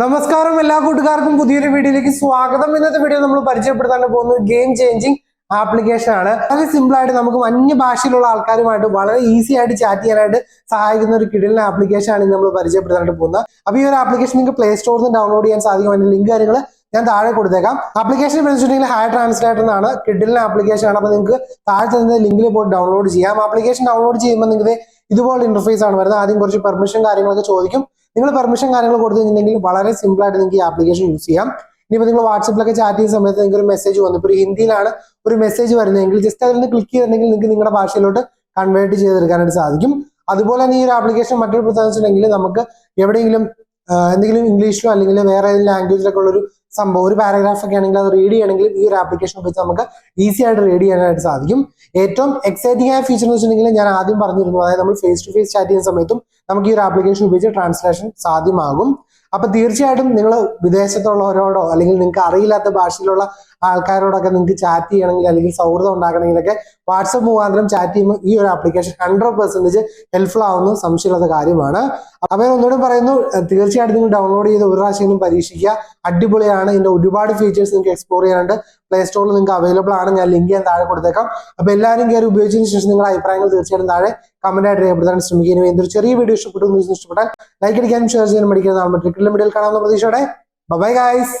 നമസ്കാരം എല്ലാ കൂട്ടുകാർക്കും പുതിയൊരു വീഡിയോയിലേക്ക് സ്വാഗതം. ഇന്നത്തെ വീഡിയോ നമ്മൾ പരിചയപ്പെടുത്താൻ പോകുന്നത് ഗെയിം ചേഞ്ചിങ് ആപ്ലിക്കേഷൻ ആണ്. വളരെ സിമ്പിൾ ആയിട്ട് നമുക്ക് അന്യ ഭാഷയിലുള്ള ആൾക്കാരുമായിട്ട് വളരെ ഈസി ആയിട്ട് ചാറ്റ് ചെയ്യാനായിട്ട് സഹായിക്കുന്ന ഒരു കിടിലിന് ആപ്ലിക്കേഷൻ ആണ് നമ്മൾ പരിചയപ്പെടുത്താനായിട്ട് പോകുന്നത്. അപ്പൊ ഈ ഒരു ആപ്ലിക്കേഷൻ നിങ്ങൾക്ക് പ്ലേ സ്റ്റോറിൽ നിന്ന് ഡൗൺലോഡ് ചെയ്യാൻ സാധിക്കും. അതിന്റെ ലിങ്ക് കാര്യങ്ങൾ ഞാൻ താഴെ കൊടുത്തേക്കാം. ആപ്ലിക്കേഷൻ വെച്ചിട്ടുണ്ടെങ്കിൽ ഹൈ ട്രാൻസ്ലേറ്റർ എന്നാണ് കിഡിലിന് ആപ്ലിക്കേഷൻ ആണ്. അപ്പൊ നിങ്ങൾക്ക് താഴെ തന്നെ ലിങ്കിൽ പോയി ഡൗൺലോഡ് ചെയ്യാം. ആപ്ലിക്കേഷൻ ഡൗൺലോഡ് ചെയ്യുമ്പോൾ നിങ്ങൾക്ക് ഇതുപോലെ ഇന്റർഫേസ് ആണ് വരുന്നത്. ആദ്യം കുറച്ച് പെർമിഷൻ കാര്യങ്ങളൊക്കെ ചോദിക്കും. നിങ്ങൾ പെർമിഷൻ കാര്യങ്ങൾ കൊടുത്തു കഴിഞ്ഞിട്ടുണ്ടെങ്കിൽ വളരെ സിമ്പിൾ ആയിട്ട് നിങ്ങൾക്ക് ഈ ആപ്ലിക്കേഷൻ യൂസ് ചെയ്യാം. ഇനിയിപ്പോൾ നിങ്ങൾ വാട്സപ്പിലൊക്കെ ചാറ്റ് ചെയ്യുന്ന സമയത്ത് നിങ്ങൾക്ക് ഒരു മെസ്സേജ് വന്നു ഇപ്പോൾ ഹിന്ദിയിലാണ് ഒരു മെസ്സേജ് വരുന്നതെങ്കിൽ ജസ്റ്റ് അതിൽ നിന്ന് ക്ലിക്ക് ചെയ്തിട്ടുണ്ടെങ്കിൽ നിങ്ങൾക്ക് നിങ്ങളുടെ ഭാഷയിലോട്ട് കൺവേർട്ട് ചെയ്തെടുക്കാനായിട്ട് സാധിക്കും. അതുപോലെ തന്നെ ഈ ഒരു ആപ്ലിക്കേഷൻ മറ്റൊരു പ്രത്യേകത വെച്ചിട്ടുണ്ടെങ്കിൽ നമുക്ക് എവിടെയെങ്കിലും എന്തെങ്കിലും ഇംഗ്ലീഷിലോ അല്ലെങ്കിൽ വേറെ ഏതെങ്കിലും ലാംഗ്വേജിലൊക്കെ ഉള്ള ഒരു സംഭവം. ഒരു പാരഗ്രാഫ് ഒക്കെ ആണെങ്കിൽ അത് റീഡ് ചെയ്യണമെങ്കിൽ ഈ ഒരു ആപ്ലിക്കേഷൻ ഉപയോഗിച്ച് നമുക്ക് ഈസി ആയിട്ട് റീഡ് ചെയ്യാനായിട്ട് സാധിക്കും. ഏറ്റവും എക്സൈറ്റിംഗ് ആയ ഫീച്ചർ എന്ന് വെച്ചിട്ടുണ്ടെങ്കിൽ ഞാൻ ആദ്യം പറഞ്ഞിരുന്നു അതായത് നമ്മൾ ഫേസ് ടു ഫേസ് ചാറ്റ് ചെയ്യുന്ന സമയത്തും നമുക്ക് ഈ ഒരു ആപ്ലിക്കേഷൻ ഉപയോഗിച്ച് ട്രാൻസ്ലേഷൻ സാധ്യമാകും. അപ്പൊ തീർച്ചയായിട്ടും നിങ്ങൾ വിദേശത്തുള്ളവരോടോ അല്ലെങ്കിൽ നിങ്ങൾക്ക് അറിയില്ലാത്ത ഭാഷയിലുള്ള ആൾക്കാരോടൊക്കെ നിങ്ങൾക്ക് ചാറ്റ് ചെയ്യണമെങ്കിൽ അല്ലെങ്കിൽ സൗഹൃദം ഉണ്ടാക്കണമെങ്കിലൊക്കെ വാട്സപ്പ് മുഖാന്തരം ചാറ്റ് ചെയ്യുമ്പോൾ ഈ ഒരു ആപ്ലിക്കേഷൻ ഹൺഡ്രഡ് പെർസെന്റേജ് ഹെൽപ്ഫുൾ ആവുന്ന സംശയമുള്ള കാര്യമാണ്. അപ്പൊ ഞാൻ ഒന്നുകൂടി പറയുന്നു തീർച്ചയായിട്ടും നിങ്ങൾ ഡൗൺലോഡ് ചെയ്ത് ഒരു പ്രാവശ്യം പരീക്ഷിക്കുക. അടിപൊളിയാണ്. ഇതിന്റെ ഒരുപാട് ഫീച്ചേഴ്സ് നിങ്ങൾക്ക് എക്സ്പ്ലോർ ചെയ്യാനുണ്ട്. പ്ലേ സ്റ്റോറിൽ നിങ്ങൾക്ക് അവൈലബിൾ ആണ്. ഞാൻ ലിങ്ക് ഞാൻ താഴെ കൊടുത്തേക്കാം. അപ്പൊ എല്ലാവരും കയറി ഉപയോഗിച്ചതിന് ശേഷം നിങ്ങളുടെ അഭിപ്രായങ്ങൾ തീർച്ചയായിട്ടും താഴെ കമന്റ് ആയിട്ട് രേഖപ്പെടുത്താൻ ശ്രമിക്കുന്നു എന്തൊരു ചെറിയ വീഡിയോ ഇഷ്ടപ്പെട്ടു ഇഷ്ടപ്പെട്ടാൽ ലൈക്ക് അടിക്കാനും ഷെയർ ചെയ്യാനും പഠിക്കുന്നതാണ് മറ്റൊരു വീഡിയോയിൽ കാണാവുന്ന പ്രതീക്ഷയോടെ. Bye guys